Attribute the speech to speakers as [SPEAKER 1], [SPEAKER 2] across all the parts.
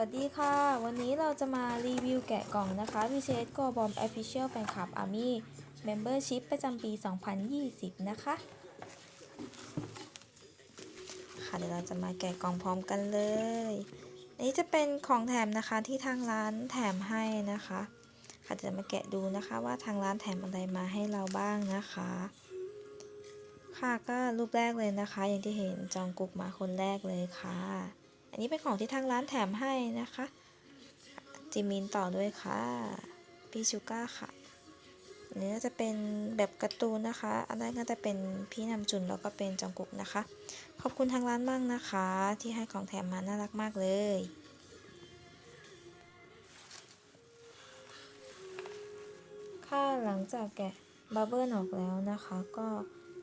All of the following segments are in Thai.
[SPEAKER 1] วัสดีค่ะ วันนี้เราจะมารีวิวแกะกล่องนะคะ VCS Go Bomb Official Fan Club Army Membership ประจำปี 2020 นะคะ ค่ะเดี๋ยวเราจะมาแกะกล่องพร้อมกันเลย นี้จะเป็นของแถมนะคะที่ทางร้านแถมให้นะคะ ค่ะเดี๋ยวมาแกะดูนะคะว่าทางร้านแถมอะไรมาให้เราบ้างนะคะ ค่ะก็รูปแรกเลยนะคะ อย่างที่เห็นจองกุกมาคนแรกเลยค่ะ อันนี้เป็นของที่ทางร้านแถมให้นะคะ จิมินต่อด้วยค่ะพีชูก้าค่ะอันนี้ก็จะเป็นแบบการ์ตูนนะคะ อันแรกก็จะเป็นพี่นำจุนแล้วก็เป็นจองกุกนะคะ ขอบคุณทางร้านมากนะคะ ที่ให้ของแถมมาน่ารักมากเลยค่ะหลังจากแกะบับเบิลออกแล้วนะคะ ก็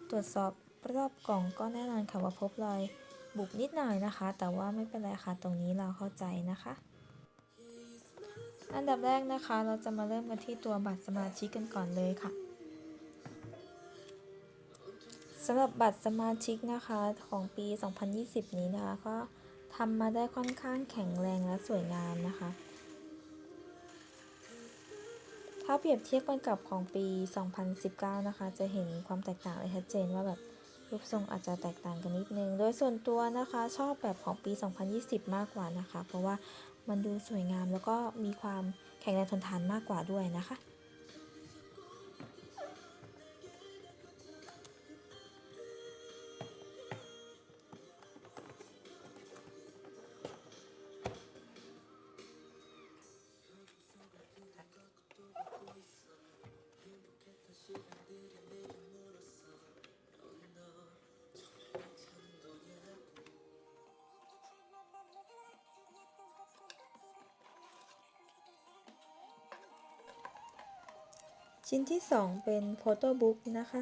[SPEAKER 1] ตรวจสอบรอบกล่องก็แน่นอนค่ะว่าพบรอย บุบนิดหน่อยนะคะ แต่ว่าไม่เป็นไรค่ะตรงนี้เราเข้าใจนะคะ อันดับแรกนะคะ เราจะมาเริ่มกันที่ตัวบัตรสมาชิกกันก่อนเลยค่ะสำหรับบัตรสมาชิกนะคะของปี 2020 นี้นะคะ ก็ทำมาได้ค่อนข้างแข็งแรงและสวยงามนะคะ ถ้าเปรียบเทียบกันกับของปี 2019 นะคะ จะเห็นความแตกต่างเลยชัดเจนว่าแบบ รูปทรงอาจจะแตกต่างกันนิดนึง โดยส่วนตัวนะคะชอบแบบของปี 2020 มากกว่านะคะ เพราะว่ามันดูสวยงามแล้วก็มีความแข็งแรงทนทานมากกว่าด้วยนะคะ ชิ้นที่ 2 เป็นโฟโต้บุ๊กนะคะ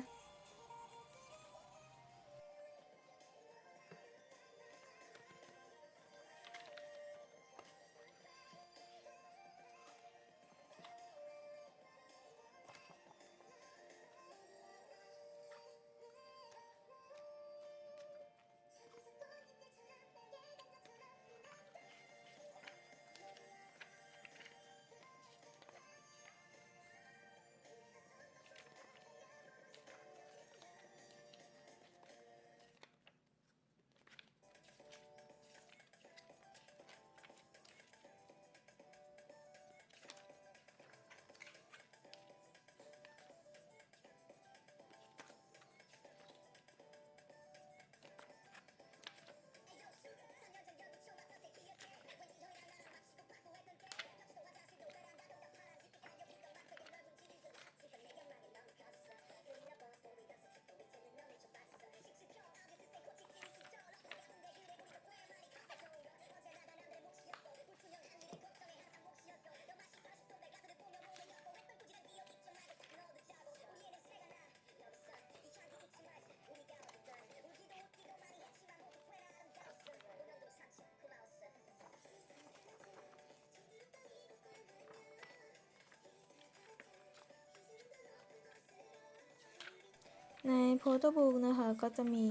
[SPEAKER 1] โฟโต้บุ๊กนะคะ ก็จะมี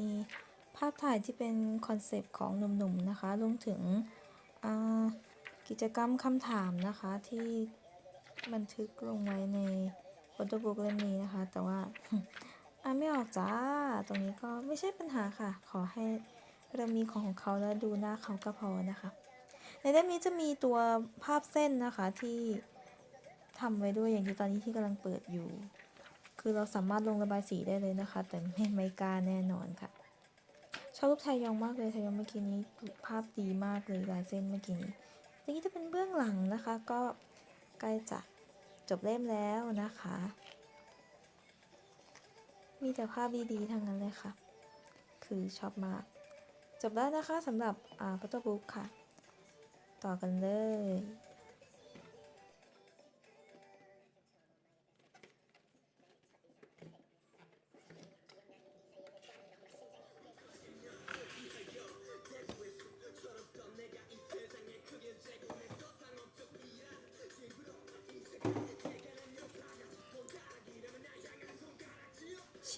[SPEAKER 1] ภาพถ่ายที่เป็นคอนเซปต์ของหนุ่มๆนะคะ รวมถึงกิจกรรมคำถามนะคะที่บันทึกลงไว้ในโฟโต้บุ๊กเล่มนี้นะคะ แต่ว่าอ่านไม่ออกจ้า ตรงนี้ก็ไม่ใช่ปัญหาค่ะ ขอให้เรามีของของเขาแล้วดูหน้าเขาก็พอนะคะ ในเล่มนี้จะมีตัวภาพเส้นนะคะที่ทำไว้ด้วยอย่างที่ตอนนี้ที่กำลังเปิดอยู่ คือเราสามารถลงระบายสีได้เลยนะคะ แต่ไม่ไม่กล้าแน่นอนค่ะ ชอบรูปไทยองมากเลยไทยองเมื่อกี้นี้ภาพดีมากเลยลายเส้นเมื่อกี้นี้ทีนี้จะเป็นเบื้องหลังนะคะ ก็ใกล้จะจบเล่มแล้วนะคะ มีแต่ภาพดีๆทั้งนั้นเลยค่ะ คือชอบมาก จบแล้วนะคะสำหรับอ่า photo book ค่ะ ต่อกันเลย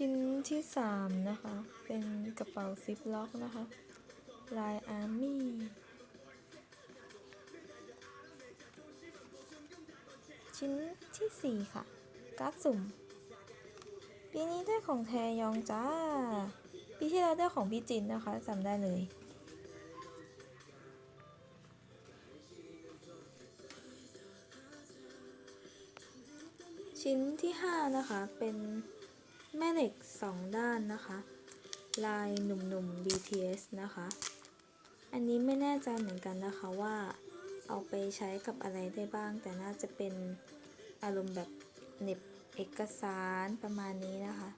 [SPEAKER 1] ชิ้นที่ 3 นะคะ เป็นกระเป๋าซิปล็อกนะคะ ลายอาร์มี่ชิ้นที่ 4 ค่ะการ์ดสุ่ม ปีนี้ได้ของแทยองจ้า ปีที่แล้วได้ของพี่จินนะคะจำได้เลย ชิ้นที่ 5 นะคะเป็น แม่เหล็ก 2 ด้านนะคะ ลายหนุ่มๆ BTS นะคะ อันนี้ไม่แน่ใจเหมือนกันนะคะว่าเอาไปใช้กับอะไรได้บ้าง แต่น่าจะเป็นอารมณ์แบบเน็บเอกสารประมาณนี้นะคะ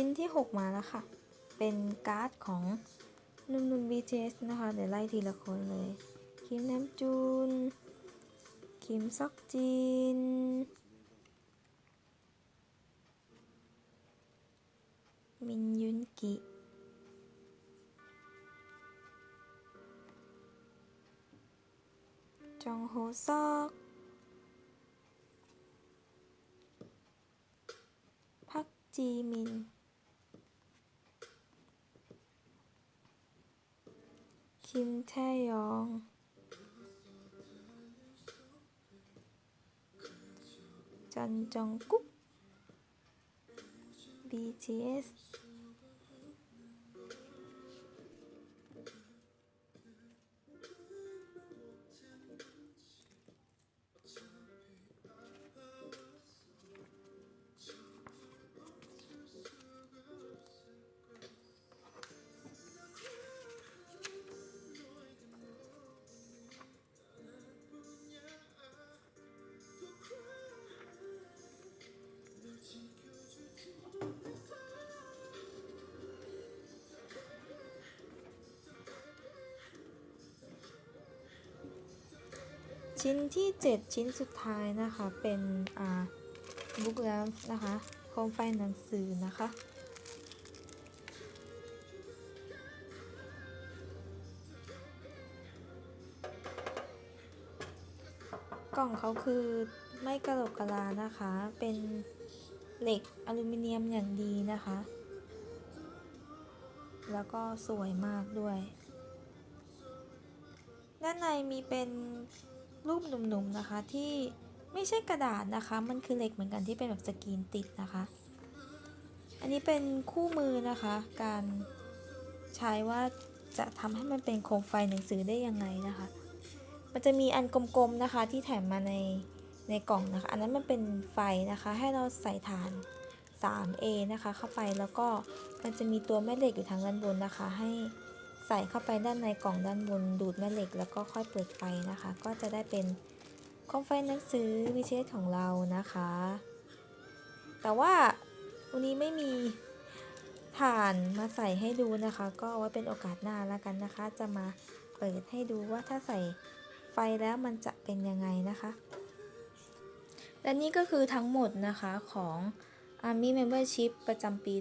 [SPEAKER 1] ชิ้นที่ 6 มาแล้วค่ะ เป็นการ์ดของนุ่มๆ BTS นะคะ เดี๋ยวไล่ทีละคนเลย คิมแนมจูน คิมซอกจินมินยุนกิ จองโฮซอกพักจีมิน คิมแทยอง ชิ้นที่ 7 ชิ้นสุดท้ายนะคะ เป็นอ่าบุ๊กแล้วนะคะโคมไฟหนังสือนะคะ กล่องเขาคือไม่กระโหลกกะลานะคะ เป็นเหล็กอลูมิเนียมอย่างดีนะคะ แล้วก็สวยมากด้วย ด้านในมีเป็น รูปหนุ่มๆนะคะที่ไม่ใช่กระดาษนะคะ มันคือเหล็กเหมือนกันที่เป็นแบบสกรีนติดนะคะ อันนี้เป็นคู่มือนะคะ การใช้ว่าจะทำให้มันเป็นโคมไฟหนังสือได้ยังไงนะคะ มันจะมีอันกลมๆนะคะที่แถมมาในในกล่องนะคะ อันนั้นมันเป็นไฟนะคะ ให้เราใส่ฐาน 3A นะคะ เข้าไปแล้วก็มันจะมีตัวแม่เหล็กอยู่ทางด้านบนนะคะ ให้ ใส่เข้าไปด้านในกล่องด้านบนดูดแม่เหล็กแล้วก็ค่อยเปิดไฟนะคะ ก็จะได้เป็นโคมไฟหนังสือวิเชษของเรานะคะ แต่ว่าวันนี้ไม่มีฐานมาใส่ให้ดูนะคะ ก็ไว้เป็นโอกาสหน้าแล้วกันนะคะ จะมาเปิดให้ดูว่าถ้าใส่ไฟแล้วมันจะเป็นยังไงนะคะและนี่ก็คือทั้งหมดนะคะของ Army Membership ประจำปี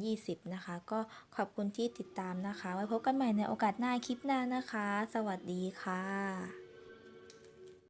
[SPEAKER 1] 2020 นะคะ ก็ขอบคุณที่ติดตามนะคะ ไว้พบกันใหม่ในโอกาสหน้าคลิปหน้านะคะ สวัสดีค่ะ